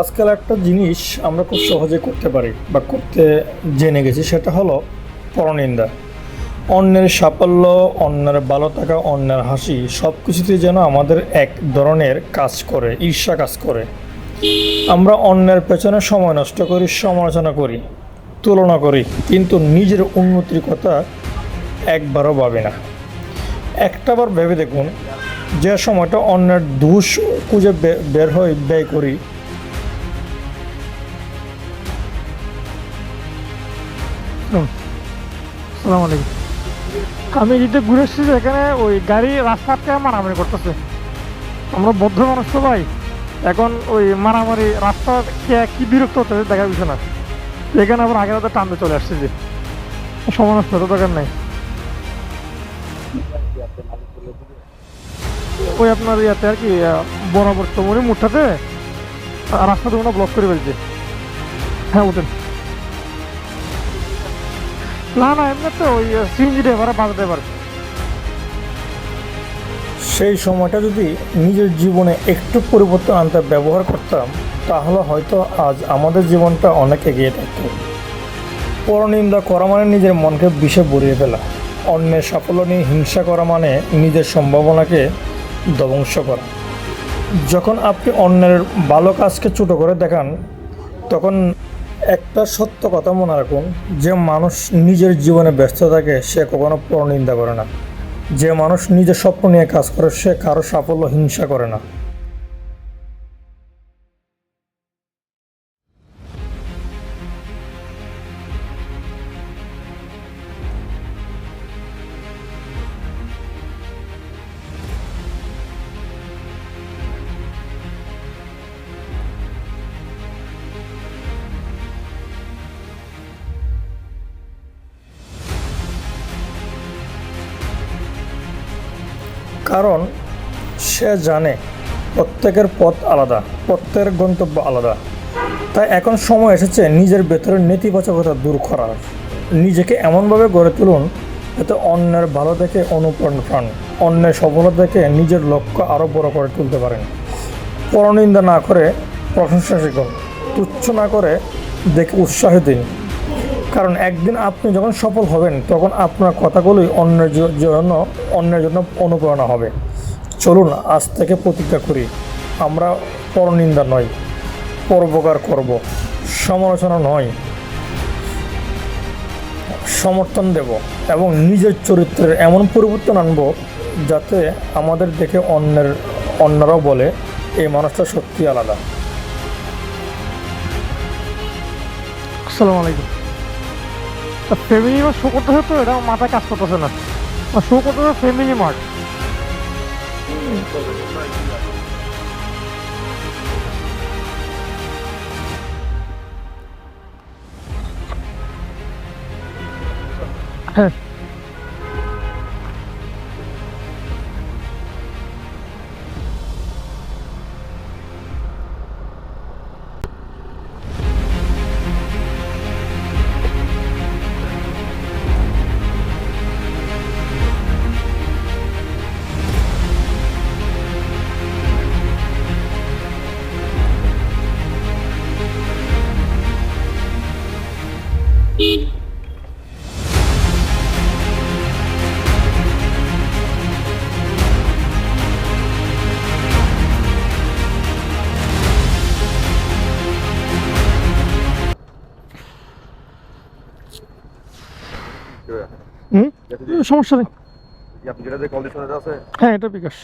আজকাল একটা জিনিস আমরা খুব সহজে করতে পারি বা করতে জেনে গেছি, সেটা হলো পরনিন্দা। অন্যের সাফল্য, অন্যের ভালো থাকা, অন্যের হাসি সব কিছুতেই যেন আমাদের এক ধরনের কাজ করে, ঈর্ষা কাজ করে। আমরা অন্যের পেছনে সময় নষ্ট করি সমালোচনা করি, তুলনা করি, কিন্তু নিজের উন্নতির কথা একবারও ভাবি না। একটাবার ভেবে দেখুন, যে সময়টা অন্যের দোষ খুঁজে বের হয়ে ব্যয় করি সালাম আলাইকুম। আমি যেটা ঘুরে এসেছি এখানে ওই গাড়ি রাস্তাতে মারামারি করতেছে। আমরা বদ্ধ মানুষ ভাই। এখন ওই মারামারি রাস্তা কে কি বিরক্ত হচ্ছে দেখার বিষয় না। এখানে আবার আগের হাতে টানতে চলে আসছে যে। সময় নষ্ট, তো দরকার নাই। ওই আপনার ইয়াতে আর কি বরাবর চমরি মুঠাতে রাস্তা দুটো ব্লক করে ফেলছে। হ্যাঁ উঠেন। না না এমনি তো ওই সিএনজি ড্রাইভার বাস ড্রাইভার সেই সময়টা যদি নিজের জীবনে একটু পরিবর্তন আনতে ব্যবহার করতাম, তাহলে হয়তো আজ আমাদের জীবনটা অনেক এগিয়ে থাকত। পরনিন্দা করা মানে নিজের মনকে বিষে ভরিয়ে ফেলা। অন্যের সাফল্য নিয়ে হিংসা করা মানে নিজের সম্ভাবনাকে ধ্বংস করা। যখন আপনি অন্যের ভালো কাজকে ছোটো করে দেখান, তখন একটা সত্য কথা মনে রাখুন, যে মানুষ নিজের জীবনে ব্যস্ত থাকে, সে কখনো পরনিন্দা করে না। যে মানুষ নিজের স্বপ্ন নিয়ে কাজ করে, সে কারও সাফল্য হিংসা করে না। কারণ সে জানে প্রত্যেকের পথ আলাদা, প্রত্যেকের গন্তব্য আলাদা। তাই এখন সময় এসেছে নিজের ভেতরের নেতিবাচকতা দূর করার। নিজেকে এমনভাবে গড়ে তুলুন যাতে অন্যের ভালো দেখে অনুপ্রাণ অন্যের সফলতা দেখে নিজের লক্ষ্য আরও বড় করে তুলতে পারেন। পরনিন্দা না করে প্রশংসা শিখুন তুচ্ছ না করে দেখে উৎসাহ দিন। কারণ একদিন আপনি যখন সফল হবেন, তখন আপনার কথাগুলোই অন্যের জন্য অন্যের জন্য অনুপ্রেরণা হবে। চলুন আজ থেকে প্রতিজ্ঞা করি, আমরা পরনিন্দা নয় পরোপকার করব, সমালোচনা নয় সমর্থন দেব এবং নিজের চরিত্রের এমন পরিবর্তন আনব যাতে আমাদের দেখে অন্যের, অন্যরাও বলে, এই মানুষটা সত্যি আলাদা। আসসালামু আলাইকুম। ফ্যামিলি মার্ট শো করতেছে তো এটা মাথায় কাজ করতেছে না। শো করতেছে ফ্যামিলি মার্ট হ্যাঁ। হুম? সমস্যা নেই। আপনি যেটা যে কন্ডিশনে আছে। হ্যাঁ এটা বিকাশ।